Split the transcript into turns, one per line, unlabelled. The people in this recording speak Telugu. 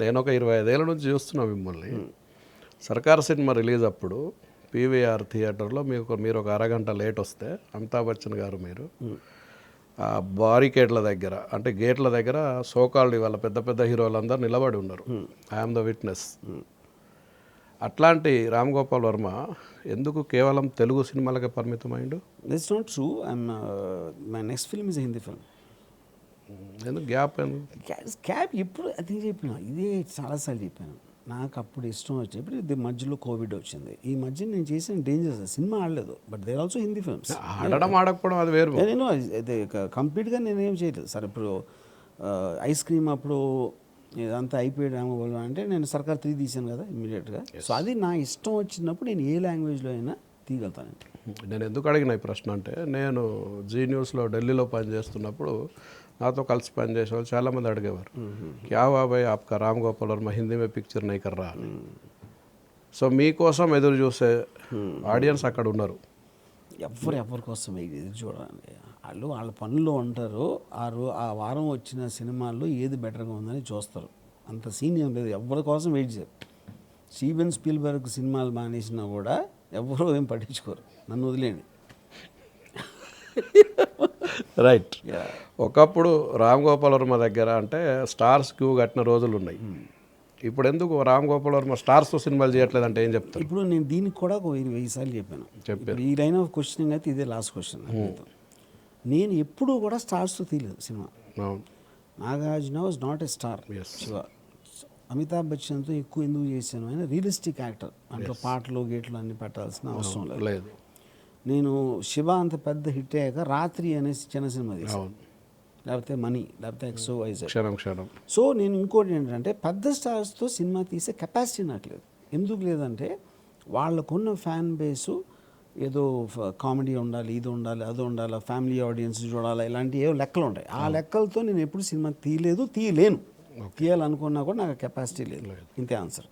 నేను ఒక ఇరవై ఐదేళ్ళ నుంచి చూస్తున్నా మిమ్మల్ని. సర్కార్ సినిమా రిలీజ్ అప్పుడు పీవీఆర్ థియేటర్లో మీకు మీరు ఒక అరగంట లేట్ వస్తే అమితాబ్ బచ్చన్ గారు మీరు ఆ బారికేడ్ల దగ్గర అంటే గేట్ల దగ్గర సోకాల్డ్ వాళ్ళ పెద్ద పెద్ద హీరోలందరూ నిలబడి ఉన్నారు. ఐఎమ్ ద విట్నెస్ అట్లాంటి రామ్ గోపాల్ వర్మ ఎందుకు కేవలం తెలుగు సినిమాలకే పరిమితమైండు?
That's not true I'm my next film is Hindi film
ఎందుకు గ్యాప్
క్యాబ్ ఎప్పుడు అదే చెప్పిన ఇదే చాలాసార్లు చెప్పాను. నాకు అప్పుడు ఇష్టం వచ్చి ఇప్పుడు ఇది మధ్యలో కోవిడ్ వచ్చింది. ఈ మధ్య నేను చేసిన డేంజర్స్ సినిమా ఆడలేదు. But there also Hindi films
ఆడడం ఆడకపోవడం అది వేరు.
నేను ఇది కంప్లీట్గా నేను ఏం చేయలేదు. సార్ ఇప్పుడు ఐస్ క్రీమ్ అప్పుడు ఇదంతా అయిపోయాడు రామగోళం అంటే నేను సర్కార్ త్రీ తీశాను కదా ఇమీడియట్గా సో అది నా ఇష్టం వచ్చినప్పుడు నేను ఏ లాంగ్వేజ్లో అయినా తీయగలుగుతానండి
నేను ఎందుకు అడిగిన ఈ ప్రశ్న అంటే నేను జీ న్యూస్లో ఢిల్లీలో పనిచేస్తున్నప్పుడు నాతో కలిసి పనిచేసే వాళ్ళు చాలామంది అడిగేవారు. క్యా బాబాయ్ ఆప్కా రామ్ గోపాల్ వర్మ హిందీ మే పిక్చర్ నై కర్రా అని. సో మీకోసం ఎదురు చూసే ఆడియన్స్ అక్కడ ఉన్నారు.
ఎవరు ఎవరి కోసం ఇది చూడాలండి వాళ్ళు వాళ్ళ పనుల్లో ఉంటారు ఆ రో ఆ వారం వచ్చిన సినిమాల్లో ఏది బెటర్గా ఉందని చూస్తారు. అంత సీనియర్ లేదు. ఎవరి కోసం వెయిట్ చేయరు స్టీవెన్ స్పీల్బర్గ్ సినిమాలు మానేసినా కూడా ఎవరూ ఏం పట్టించుకోరు. నన్ను వదిలేండి
రైట్ ఒకప్పుడు రామ్ గోపాల్ వర్మ దగ్గర అంటే స్టార్స్ క్యూ కట్టిన రోజులు ఉన్నాయి ఇప్పుడు ఎందుకు రామ్ గోపాల్ వర్మ స్టార్స్తో సినిమాలు చేయట్లేదు అంటే ఏం చెప్తారు?
ఇప్పుడు నేను దీనికి కూడా ఒక వెయ్యి వెయ్యి సార్లు చెప్పాను. ఇప్పుడు ఈ లైన్ ఆఫ్ క్వశ్చనింగ్ అయితే ఇదే లాస్ట్ క్వశ్చన్ నేను ఎప్పుడూ కూడా స్టార్స్తో తీయలేదు cinema. Nagarjuna was not a star. Shiva. Amitabh బచ్చన్తో ఎక్కువ ఎందుకు చేశాను? ఆయన రియలిస్టిక్ యాక్టర్ దాంట్లో పాటలు గేట్లు అన్ని పెట్టాల్సిన అవసరం లేదు. నేను శివ అంత పెద్ద హిట్ అయ్యాక రాత్రి అనేసి చిన్న సినిమా తీసాను లేకపోతే మనీ లేకపోతే ఎక్సో వైజ్
క్షణం క్షణం.
సో నేను ఇంకోటి ఏంటంటే పెద్ద స్టార్స్తో సినిమా తీసే కెపాసిటీ నాకు లేదు. ఎందుకు లేదంటే వాళ్ళకున్న ఫ్యాన్ బేసు ఏదో కామెడీ ఉండాలి ఇది ఉండాలి అది ఉండాలి ఫ్యామిలీ ఆడియన్స్ చూడాలి ఇలాంటి ఏవో లెక్కలు ఉంటాయి. ఆ లెక్కలతో నేను ఎప్పుడు సినిమా తీయలేదు తీయలేను. తీయాలనుకున్నా కూడా నాకు కెపాసిటీ లేదు. ఇంతే ఆన్సర్